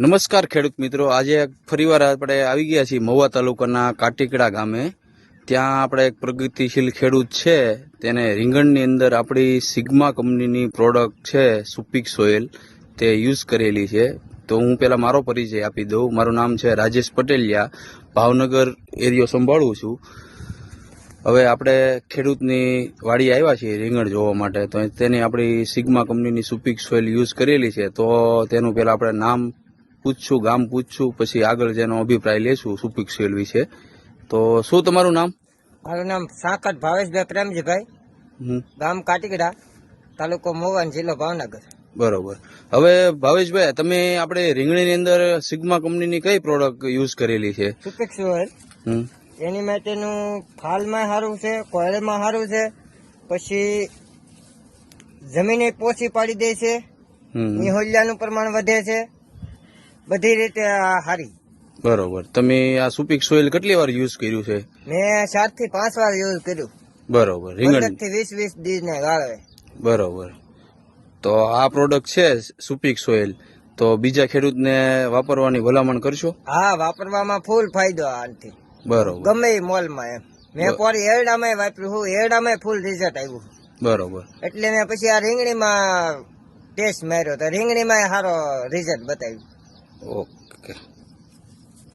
નમસ્કાર ખેડૂત મિત્રો. આજે ફરીવાર આપણે આવી ગયા છીએ મહુવા તાલુકાના કાટીકડા ગામે. ત્યાં આપણે એક પ્રગતિશીલ ખેડૂત છે. તેને રીંગણની અંદર આપણી સિગ્મા કંપનીની પ્રોડક્ટ છે, સુપિક સોઇલ, તે યુઝ કરેલી છે. તો હું પહેલાં મારો પરિચય આપી દઉં. મારું નામ છે રાજેશ પટેલિયા. ભાવનગર એરિયો સંભાળું છું. હવે આપણે ખેડૂતની વાડી આવ્યા છીએ રીંગણ જોવા માટે. તો તેની આપણી સિગ્મા કંપનીની સુપિક સોઇલ યુઝ કરેલી છે. તો તેનું પહેલાં આપણે નામ પૂછશું ગામ પૂછશું પછી આગળ જેનો અભિપ્રાય લેશું સુપિક વિશે. તો શું તમારું નામ? મારું નામ સાકત ભાવેશભાઈ પ્રેમજીભાઈ. ગામ કાટીકડા તાલુકો મોવાન જિલ્લો ભાવનગર. બરોબર. હવે ભાવેશભાઈ તમે આપણે રીંગણીની અંદર સિગ્મા કંપનીની કઈ પ્રોડક્ટ યુઝ કરેલી છે? સુપિક્સ હમ, એની માટેનું ફાલમાં સારું છે કોયળમાં સારું છે પછી જમીને પોચી પાડી દે છે હમ, નિહોલિયાનું પ્રમાણ વધે છે બધી રીતે આ સારી બરોબર. તમે આ સુપીક સોઇલ કેટલી વાર યુઝ કર્યું છે? મેં સાતથી પાંચ વાર યુઝ કર્યું. બરોબર. રીંગણથી વીસ વીસ ને ગાળવે બરોબર. તો આ પ્રોડક્ટ છે સુપીક સોઇલ. તો બીજા ખેડૂતને વાપરવાની ભલામણ કરશો? હા વાપરવામાં ફૂલ ફાયદો આનાથી. બરોબર. ગમે એ મોલમાં એમ. મેં પોરી એરડામાં વાપર્યું હું. એરડામાં ફૂલ રિઝલ્ટ આવ્યું. બરોબર. એટલે મેં પછી આ રીંગણીમાં ટેસ્ટ માર્યો તો રીંગણીમાં સારો રિઝલ્ટ બતાવ્યું. Okay.